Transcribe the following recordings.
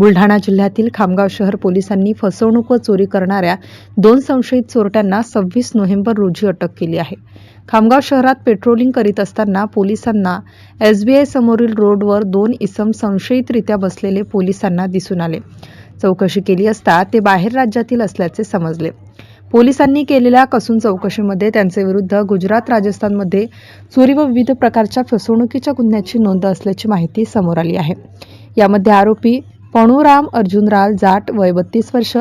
बुलढाणा जिल्ह्यातील खामगाव शहर पोलिसांनी फसवणूक व चोरी करणाऱ्या दोन संशयित चोरट्यांना सव्वीस नोव्हेंबर रोजी अटक केली आहे. खामगाव शहरात पेट्रोलिंग करीत असताना पोलिसांना एसबीआय समोरील रोडवर दोन इसम संशयितरित्या बसलेले पोलिसांना दिसून आले. चौकशी केली असता ते बाहेर राज्यातील असल्याचे समजले. पोलिसांनी केलेल्या कसून चौकशीमध्ये त्यांचे विरुद्ध गुजरात राजस्थानमध्ये चोरी व विविध प्रकारच्या फसवणुकीच्या गुन्ह्याची नोंद असल्याची माहिती समोर आली आहे. यामध्ये आरोपी पणुराम अर्जुनराव जाट वय बत्तीस वर्ष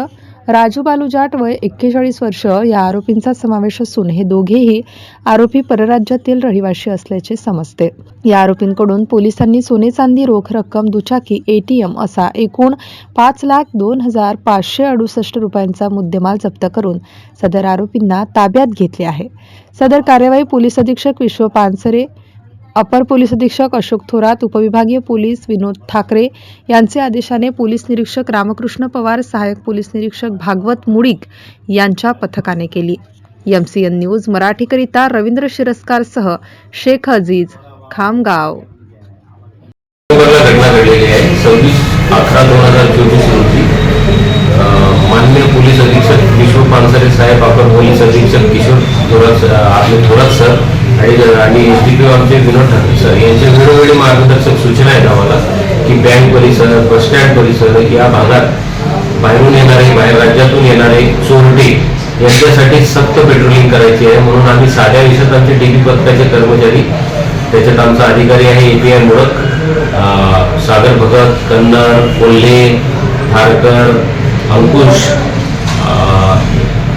राजू बालू जाट वय एक्केचाळीस वर्ष या आरोपींचा समावेश असून हे दोघेही आरोपी परराज्यातील रहिवासी असल्याचे समजते. या आरोपींकडून पोलिसांनी सोने चांदी रोख रक्कम दुचाकी एटीएम असा एकूण पाच लाख दोन हजार पाचशे अडुसष्ट रुपयांचा मुद्देमाल जप्त करून सदर आरोपींना ताब्यात घेतले आहे. सदर कार्यवाही पोलीस अधीक्षक विश्व पानसरे अपर पोलीस अधीक्षक अशोक थोरात उपविभागीय पोलीस विनोद ठाकरे यांचे आदेशाने पोलीस निरीक्षक रामकृष्ण पवार सहाय्यक पोलीस निरीक्षक भागवत मुळीक यांच्या पथकाने केली. एम सी एन न्यूज मराठीकरिता रवींद्र शिरस्कारसह शेख अजीज खामगाव. घटना घडलेली आहे. सव्वीस अकरा दोन हजार चोवीस रोजी अं, माननीय पोलीस अधीक्षक विश्व पानसरे साहेब अपर पोलीस अधीक्षक किशोर थोरात आपले थोरात सर आणि आणि एस डी पी आमचे विनोद ठाकरे सर यांच्या वेळोवेळी मार्गदर्शक सूचना आहेत आम्हाला की बँक परिसर बस स्टँड परिसर या भागात बाहेरून येणारे बाहेर राज्यातून येणारे चोरटे यांच्यासाठी सक्त पेट्रोलिंग करायची आहे. म्हणून आम्ही साध्या विषयात आमचे डीबी पथकाचे कर्मचारी त्याच्यात आमचा अधिकारी आहे A P I Mulak Sagar Bhagat Kannad Kolhe Kharkar Ankush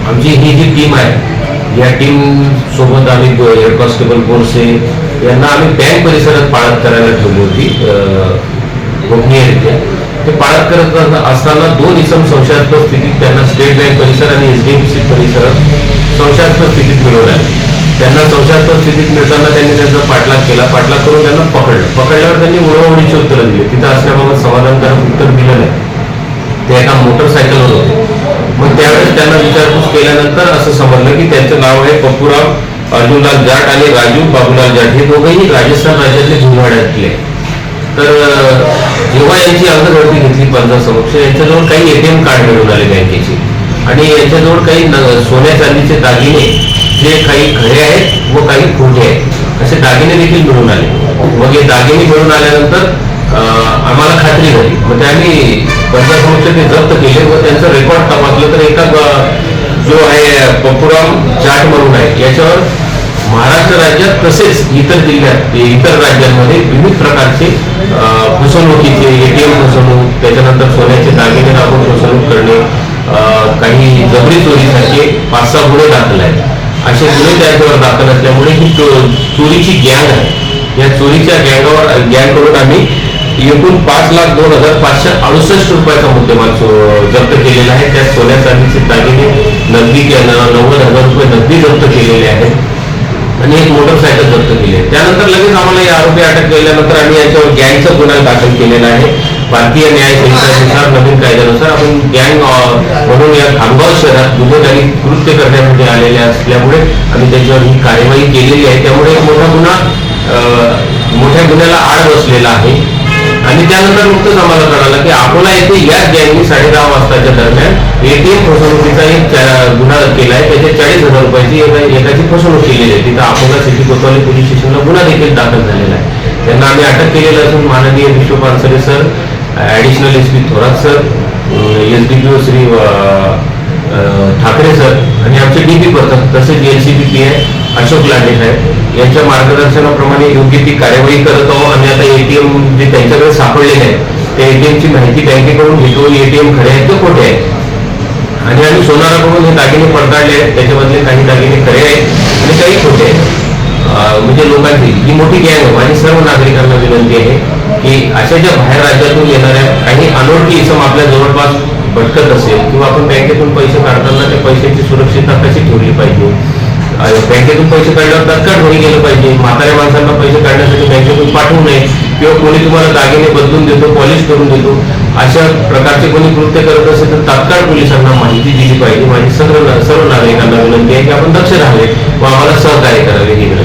आमची ही जी टीम आहे या टीम सोबत आम्ही दो- हेड कॉन्स्टेबल बोरसे यांना आम्ही बँक परिसरात पाळत करायला ठेवली होती गोपनीयरित्या. ते पाळत करत असताना दोन इसम संशयास्पद स्थितीत त्यांना स्टेट बँक परिसर आणि एच डी एफ सी परिसरात संशयास्पद स्थितीत मिळवल्या त्यांना संशयास्पद स्थितीत मिळताना त्यांनी त्यांचा पाठलाग केला. पाठलाग करून त्यांना पकडलं. पकडल्यावर त्यांनी उडवडीची उत्तरं दिली. तिथं असल्याबाबत समाधानकारक उत्तर दिलं नाही. ते एका मोटरसायकलवर होते मग त्यावेळेस त्यांना विचारपूस केल्यानंतर असं समजलं की त्यांचं नाव आहे पप्पूराव अर्जुनलाल जाट आणि राजू बाबूलाल जाट. हे दोघेही राजस्थान राज्यातले झुंझाड्यातले तर जेव्हा यांची अंगभरती घेतली पंधरा समक्ष यांच्याजवळ काही एटीएम कार्ड मिळून आले बँकेचे. आणि यांच्याजवळ काही सोन्या चांदीचे दागिने जे काही खरे आहेत व काही खोटे आहेत असे दागिने देखील मिळून आले. मग हे दागिने मिळून आल्यानंतर आम्हाला खात्री झाली. मग ते आम्ही पंचासमक्ष ते जप्त केले व त्यांचं रेकॉर्ड तपासलं. तर एका जो आहे पपुराम चाट म्हणून आहे. याच्यावर महाराष्ट्र राज्यात तसेच इतर जिल्ह्यात इतर राज्यांमध्ये विविध प्रकारचे फसवणुकीचे एटीएम फसवणूक त्याच्यानंतर सोन्याचे दागिने दाखवून फसवणूक करणे काही जबरी चोरीसारखे पाच सहा गुन्हे दाखल आहेत. असे गुन्हे त्यांच्यावर दाखल असल्यामुळे ही चो- चोरीची गँग आहे. या चोरीच्या गँगावर गँगकडून आम्ही एकूण पाच लाख दोन हजार पाचशे अडुसष्ट रुपयाचा मुद्देमाल जप्त केलेला आहे. त्यात सोन्या चांदीचे दागिने नगदी नव्वद हजार रुपये नगदी जप्त केलेले आहेत. आणि एक मोटरसायकल जप्त केली आहे. त्यानंतर लगेच आम्हाला या आरोपी अटक केल्यानंतर आम्ही याच्यावर गँगचा गुन्हा दाखल केलेला आहे. भारतीय न्याय संहितानुसार नवीन कायद्यानुसार आपण गँग म्हणून या खामगाव शहरात गुन्हेगारी कृत्य करण्यामध्ये आलेले असल्यामुळे आम्ही त्याच्यावर ही कार्यवाही केलेली आहे. त्यामुळे एक मोठा गुन्हा अं, मोठ्या गुन्ह्याला आड बसलेला आहे. आणि त्यानंतर नुकतंच आम्हाला कळालं की अकोला येथे याच गँगनी साडे दहा वाजताच्या दरम्यान एटीएम फसवणुकीचा एक गुन्हा केला आहे. त्याचे चाळीस हजार रुपयाची एकाची फसवणूक केलेली आहे. तिथं अकोला सिटी कोतवाली पोलीस स्टेशनला गुन्हा देखील दाखल झालेला आहे. त्यांना आम्ही अटक केलेलं असून माननीय Vishwa Pansare sir additional S P Thorat sir S D P O Shri Thackeray sir आणि आमचे डी पी पथक तसेच एल सी पी पी आहे अशोक लांडे साहेब यांच्या मार्गदर्शनाप्रमाणे योग्य ती कार्यवाही करत आहोत. आणि आता एटीएम जे त्यांच्याकडे सापडलेले आहे त्या एटीएमची माहिती बँकेकडून घेतो एटीएम खरे आहेत ते खोटे आहेत. आणि आम्ही सोनाराकडून हे दागिने पडताळले आहेत. त्याच्यामधले काही दागिने खरे आहेत आणि काही खोटे आहेत. म्हणजे लोकांची ही मोठी गॅंग आहे. माझी सर्व नागरिकांना विनंती आहे की अशा ज्या बाहेर राज्यातून येणाऱ्या काही अनोळखी इसम आपल्या जवळपास भटकत असेल किंवा आपण बँकेतून पैसे काढताना त्या पैशाची सुरक्षितता कशी ठेवली पाहिजे? बँकेतून पैसे काढल्यावर तत्काळ घरी गेलं पाहिजे. म्हाताऱ्या माणसांना पैसे काढण्यासाठी बँकेतून पाठवू नये. किंवा कोणी तुम्हाला दागिने बदलून देतो पॉलिश करून देतो. अशा प्रकारचे कोणी कृत्य करत असेल तर तात्काळ पोलिसांना माहिती दिली पाहिजे. माझी सर्व सर्व नागरिकांना विनंती आहे की आपण दक्ष राहावे व आम्हाला सहकार्य करावे ही विनंती.